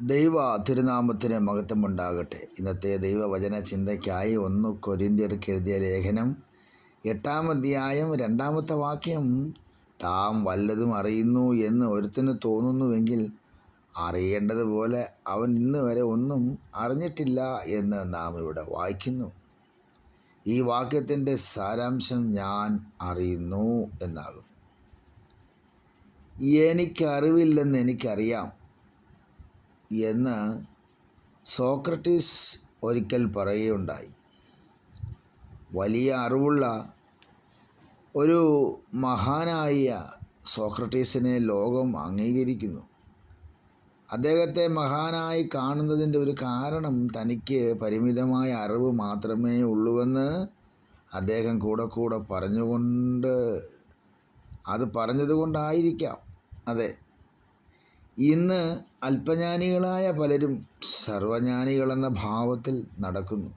ദൈവ തിരുനാമത്തിന് മഹത്വമുണ്ടാകട്ടെ. ഇന്നത്തെ ദൈവവചന ചിന്തയ്ക്കായി ഒന്ന് കൊരിന്ത്യർക്ക് എഴുതിയ ലേഖനം. എട്ടാം അധ്യായം രണ്ടാമത്തെ വാക്യം. താം വല്ലതും അറിയുന്നു എന്ന് ഒരുത്തിന് തോന്നുന്നുവെങ്കിൽ അറിയേണ്ടതുപോലെ അവൻ ഇന്ന് വരെ ഒന്നും അറിഞ്ഞിട്ടില്ല എന്ന് നാം ഇവിടെ വായിക്കുന്നു. ഈ വാക്യത്തിന്റെ സാരാംശം ഞാൻ അറിയുന്നു എന്നാകുന്നു എനിക്കറിവില്ലെന്ന് എനിക്കറിയാം. എന്ന് സോക്രട്ടീസ് ഒരിക്കൽ പറയുകയുണ്ടായി. വലിയ അറിവുള്ള ഒരു മഹാനായ സോക്രട്ടീസിനെ ലോകം അംഗീകരിക്കുന്നു. അദ്ദേഹത്തെ മഹാനായി കാണുന്നതിന്റെ ഒരു കാരണം തനിക്ക് പരിമിതമായ അറിവ് മാത്രമേ ഉള്ളൂവെന്ന് അദ്ദേഹം കൂടെ കൂടെ പറഞ്ഞുകൊണ്ട് അത് പറഞ്ഞതുകൊണ്ടായിരിക്കാം. അതെ ഇന്ന് അല്പജ്ഞാനികളായ പലരും സർവജ്ഞാനികളെന്ന ഭാവത്തിൽ നടക്കുന്നു.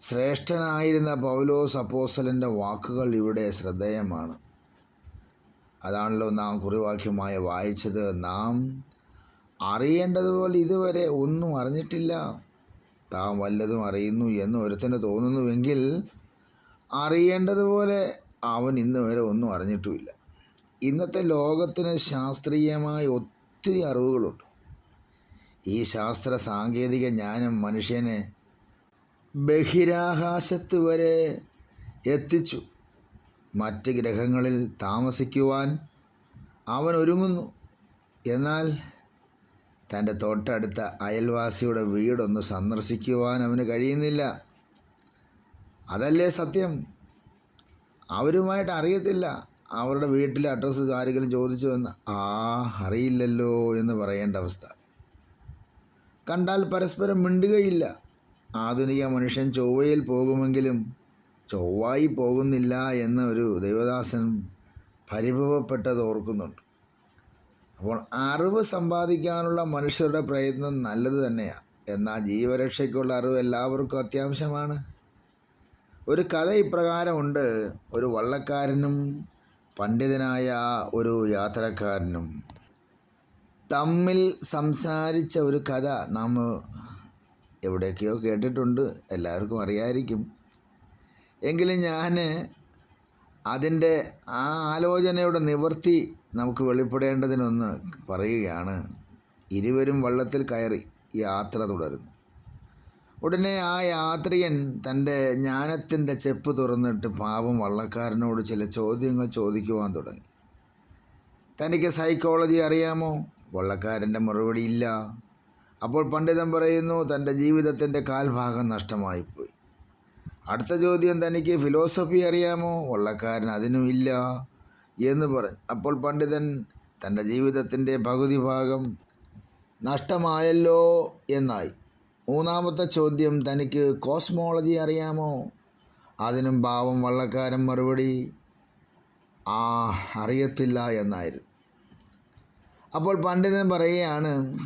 ശ്രേഷ്ഠനായിരുന്ന പൗലോസ് അപ്പോസ്തലന്റെ വാക്കുകൾ ഇവിടെ ശ്രദ്ധേയമാണ്. അതാണല്ലോ നാം കുറിവാക്യമായ വായിച്ചത്. നാം അറിയേണ്ടതുപോലെ ഇതുവരെ ഒന്നും അറിഞ്ഞിട്ടില്ല. താൻ വല്ലതും അറിയുന്നു എന്ന് ഒരുത്തന് തോന്നുന്നുവെങ്കിൽ അറിയേണ്ടതുപോലെ അവൻ ഇന്ന് വരെ ഒന്നും അറിഞ്ഞിട്ടുമില്ല. ഇന്നത്തെ ലോകത്തിന് ശാസ്ത്രീയമായ ഒത്തിരി അറിവുകളുണ്ട്. ഈ ശാസ്ത്ര സാങ്കേതിക ജ്ഞാനം മനുഷ്യനെ ബഹിരാകാശത്ത് വരെ എത്തിച്ചു. മറ്റ് ഗ്രഹങ്ങളിൽ താമസിക്കുവാൻ അവൻ ഒരുങ്ങുന്നു. എന്നാൽ തന്റെ തൊട്ടടുത്ത അയൽവാസിയുടെ വീടൊന്ന് സന്ദർശിക്കുവാൻ അവന് കഴിയുന്നില്ല. അതല്ലേ സത്യം? അവരുമായിട്ട് അറിയത്തില്ല. അവരുടെ വീട്ടിലെ അഡ്രസ്സ് ആരെങ്കിലും ചോദിച്ചു വന്ന് ആ അറിയില്ലല്ലോ എന്ന് പറയേണ്ട അവസ്ഥ. കണ്ടാൽ പരസ്പരം മിണ്ടുകയില്ല. ആധുനിക മനുഷ്യൻ ചൊവ്വയിൽ പോകുമെങ്കിലും ചൊവ്വായി പോകുന്നില്ല എന്ന ഒരു ദൈവദാസൻ പരിഭവപ്പെട്ടത് ഓർക്കുന്നുണ്ട്. അപ്പോൾ അറിവ് സമ്പാദിക്കാനുള്ള മനുഷ്യരുടെ പ്രയത്നം നല്ലത് തന്നെയാണ് എന്നാൽ ജീവരക്ഷയ്ക്കുള്ള അറിവ് എല്ലാവർക്കും അത്യാവശ്യമാണ്. ഒരു കഥ ഇപ്രകാരമുണ്ട്. ഒരു വള്ളക്കാരനും പണ്ഡിതനായ ഒരു യാത്രക്കാരനും തമ്മിൽ സംസാരിച്ച ഒരു കഥ നാം എവിടെയൊക്കെയോ കേട്ടിട്ടുണ്ട്. എല്ലാവർക്കും അറിയായിരിക്കും. എങ്കിലും ഞാൻ അതിന്റെ ആ ആലോചനയുടെ നിവർത്തി നമുക്ക് വെളിപ്പെടേണ്ടതിനൊന്ന് പറയുകയാണ്. ഇരുവരും വള്ളത്തിൽ കയറി യാത്ര തുടരുന്നു. ഉടനെ ആ യാത്രികൻ തന്റെ ജ്ഞാനത്തിന്റെ ചെപ്പ് തുറന്നിട്ട് പാവം വള്ളക്കാരനോട് ചില ചോദ്യങ്ങൾ ചോദിക്കുവാൻ തുടങ്ങി. തനിക്ക് സൈക്കോളജി അറിയാമോ? വള്ളക്കാരന്റെ മറുപടി ഇല്ല. അപ്പോൾ പണ്ഡിതൻ പറയുന്നു തന്റെ ജീവിതത്തിന്റെ കാൽഭാഗം നഷ്ടമായിപ്പോയി. അടുത്ത ചോദ്യം തനിക്ക് ഫിലോസഫി അറിയാമോ? വള്ളക്കാരൻ അതിനും ഇല്ല എന്ന് പറഞ്ഞു അപ്പോൾ പണ്ഡിതൻ തന്റെ ജീവിതത്തിന്റെ പകുതി ഭാഗം നഷ്ടമായല്ലോ എന്നായി. മൂന്നാമത്തെ ചോദ്യം തനിക്ക് കോസ്മോളജി അറിയാമോ? അതിനും ഭാവം വള്ളക്കാരൻ മറുപടി ആ അറിയത്തില്ല എന്നായിരുന്നു. അപ്പോൾ പണ്ഡിതൻ പറയുകയാണ്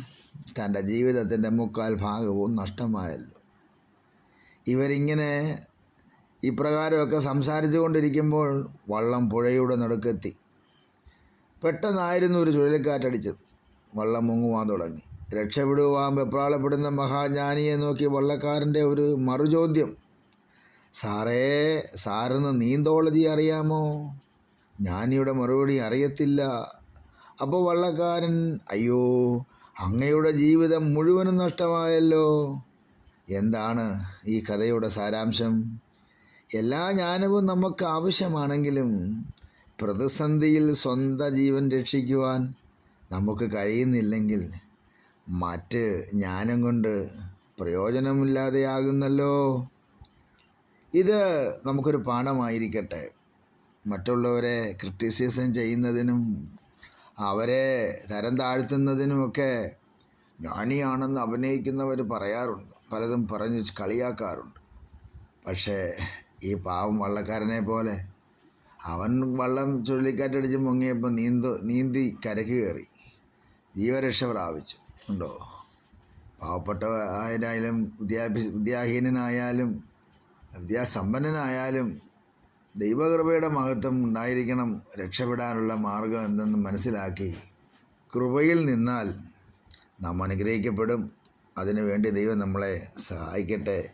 തന്റെ ജീവിതത്തിന്റെ മുക്കാൽ ഭാഗവും നഷ്ടമായല്ലോ. ഇവരിങ്ങനെ ഇപ്രകാരമൊക്കെ സംസാരിച്ചു കൊണ്ടിരിക്കുമ്പോൾ വള്ളം പുഴയുടെ നടുക്കെത്തി. പെട്ടെന്നായിരുന്നു ഒരു ചുഴലിക്കാറ്റടിച്ചത്. വള്ളം മുങ്ങുവാൻ തുടങ്ങി. രക്ഷപ്പെടുവാൻ വെപ്രാളപ്പെടുന്ന മഹാജ്ഞാനിയെ നോക്കി വള്ളക്കാരന്റെ ഒരു മറുചോദ്യം. സാറേ സാറിന് നീന്തോളജി അറിയാമോ? ജ്ഞാനിയുടെ മറുപടി അറിയത്തില്ല. അപ്പോൾ വള്ളക്കാരൻ അയ്യോ അങ്ങയുടെ ജീവിതം മുഴുവനും നഷ്ടമായല്ലോ. എന്താണ് ഈ കഥയുടെ സാരാംശം? എല്ലാ ജ്ഞാനവും നമുക്ക് ആവശ്യമാണെങ്കിലും പ്രതിസന്ധിയിൽ സ്വന്തം ജീവൻ രക്ഷിക്കുവാൻ നമുക്ക് കഴിയുന്നില്ലെങ്കിൽ മറ്റ് ജ്ഞാനം കൊണ്ട് പ്രയോജനമില്ലാതെയാകുന്നല്ലോ. ഇത് നമുക്കൊരു പാഠമായിരിക്കട്ടെ. മറ്റുള്ളവരെ ക്രിറ്റിസിസം ചെയ്യുന്നതിനും അവരെ തരം താഴ്ത്തുന്നതിനുമൊക്കെ ജ്ഞാനിയാണെന്ന് അഭിനയിക്കുന്നവർ പറയാറുണ്ട്. പലതും പറഞ്ഞ് കളിയാക്കാറുണ്ട്. പക്ഷേ ഈ പാവം വള്ളക്കാരനെ പോലെ അവൻ വള്ളം ചുഴലിക്കാറ്റടിച്ച് മുങ്ങിയപ്പോൾ നീന്തു നീന്തി കരക്ക് കയറി. ജീവരക്ഷ പ്രാപിച്ചു ഉണ്ടോ? പാവപ്പെട്ട ആയാലും വിദ്യാഭ്യാസ വിദ്യാഹീനനായാലും വിദ്യാസമ്പന്നനായാലും ദൈവകൃപയുടെ മഹത്വം ഉണ്ടായിരിക്കണം രക്ഷപ്പെടാനുള്ള മാർഗം എന്തെന്ന് മനസ്സിലാക്കി കൃപയിൽ നിന്നാൽ നാം അനുഗ്രഹിക്കപ്പെടും. അതിനുവേണ്ടി ദൈവം നമ്മളെ സഹായിക്കട്ടെ.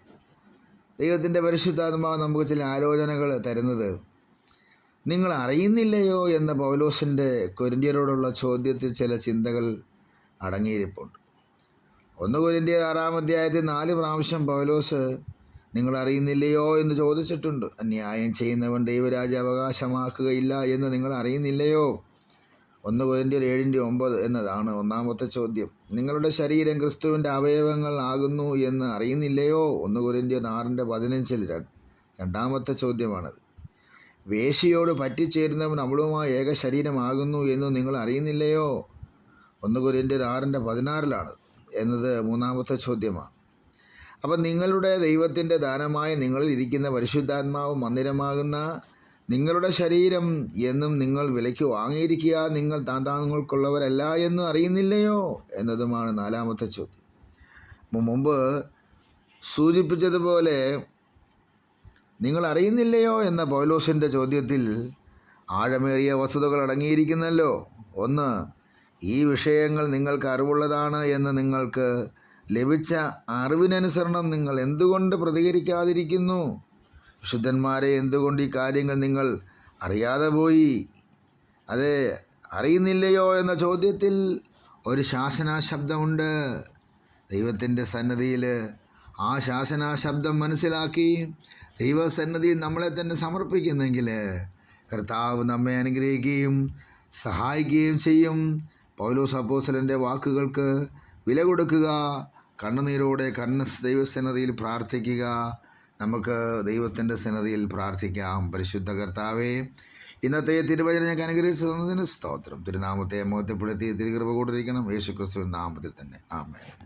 ദൈവത്തിന്റെ പരിശുദ്ധാത്മാവ് നമുക്ക് ചില ആലോചനകൾ തരുന്നത് നിങ്ങൾ അറിയുന്നില്ലയോ എന്ന പൗലോസിന്റെ കൊരിന്ത്യരോടുള്ള ചോദ്യത്തിൽ ചില ചിന്തകൾ അടങ്ങിയിരിപ്പുണ്ട്. ഒന്ന് കൊരിന്ത്യർ ആറാം അധ്യായത്തിൽ നാല് പ്രാവശ്യം പൗലോസ് നിങ്ങൾ അറിയുന്നില്ലയോ എന്ന് ചോദിച്ചിട്ടുണ്ട്. അന്യായം ചെയ്യുന്നവൻ ദൈവരാജ അവകാശമാക്കുകയില്ല എന്ന് നിങ്ങൾ അറിയുന്നില്ലയോ ഒന്ന് കൊരിന്ത്യർ ഏഴിന്റെ ഒമ്പത് എന്നതാണ് ഒന്നാമത്തെ ചോദ്യം. നിങ്ങളുടെ ശരീരം ക്രിസ്തുവിന്റെ അവയവങ്ങൾ ആകുന്നു എന്ന് അറിയുന്നില്ലയോ? ഒന്ന് കൊരിന്ത്യർ ആറിന്റെ പതിനഞ്ചിൽ രണ്ടാമത്തെ ചോദ്യമാണത്. വേശിയോട് പറ്റിച്ചേരുന്നവൻ അവളുമായി ഏക ശരീരമാകുന്നു എന്ന് നിങ്ങൾ അറിയുന്നില്ലയോ? ഒന്ന് കൊരിന്ത്യർ ആറിന്റെ പതിനാറിലാണ് എന്നത് മൂന്നാമത്തെ ചോദ്യമാണ്. അപ്പം നിങ്ങളുടെ ദൈവത്തിന്റെ ദാനമായി നിങ്ങളിൽ ഇരിക്കുന്ന പരിശുദ്ധാത്മാവ് മന്ദിരമാകുന്ന നിങ്ങളുടെ ശരീരം എന്നും നിങ്ങൾ വിലയ്ക്ക് വാങ്ങിയിരിക്കുക നിങ്ങൾ താന്താങ്ങൾക്കുള്ളവരല്ല എന്ന് അറിയുന്നില്ലയോ എന്നതുമാണ് നാലാമത്തെ ചോദ്യം. മുമ്പ് സൂചിപ്പിച്ചതുപോലെ നിങ്ങൾ അറിയുന്നില്ലയോ എന്ന പൗലോസിന്റെ ചോദ്യത്തിൽ ആഴമേറിയ വസ്തുതകൾ അടങ്ങിയിരിക്കുന്നല്ലോ. ഒന്ന് ഈ വിഷയങ്ങൾ നിങ്ങൾക്ക് അറിവുള്ളതാണ് എന്ന് നിങ്ങൾക്ക് ലഭിച്ച അറിവിനനുസരണം നിങ്ങൾ എന്തുകൊണ്ട് പ്രതികരിക്കാതിരിക്കുന്നു? വിശുദ്ധന്മാരെ എന്തുകൊണ്ട് ഈ കാര്യങ്ങൾ നിങ്ങൾ അറിയാതെ പോയി? അതെ അറിയുന്നില്ലയോ എന്ന ചോദ്യത്തിൽ ഒരു ശാസനാ ശബ്ദമുണ്ട് ദൈവത്തിന്റെ സന്നദ്ധിയിൽ ആ ശാസനാ ശബ്ദം മനസ്സിലാക്കി ദൈവസന്നതി നമ്മളെ തന്നെ സമർപ്പിക്കുന്നെങ്കിൽ കർത്താവ് നമ്മെ അനുഗ്രഹിക്കുകയും സഹായിക്കുകയും ചെയ്യും. പൗലോസ് അപ്പോസലന്റെ വാക്കുകൾക്ക് വില കൊടുക്കുക. കണ്ണുനീരോടെ കണ്ണ് ദൈവസന്നദ്ധിയിൽ പ്രാർത്ഥിക്കുക. നമുക്ക് ദൈവത്തിന്റെ സന്നദ്ധിയിൽ പ്രാർത്ഥിക്കാം. പരിശുദ്ധ കർത്താവേ ഇന്നത്തെ തിരുവചന ഞങ്ങൾക്ക് അനുഗ്രഹിച്ചു തന്നതിന് സ്തോത്രം. തിരുനാമത്തെ മോത്തപ്പെടുത്തി തിരുകൃപ കൂടിരിക്കണം യേശു ക്രിസ്തു നാമത്തിൽ തന്നെ. ആമേൻ.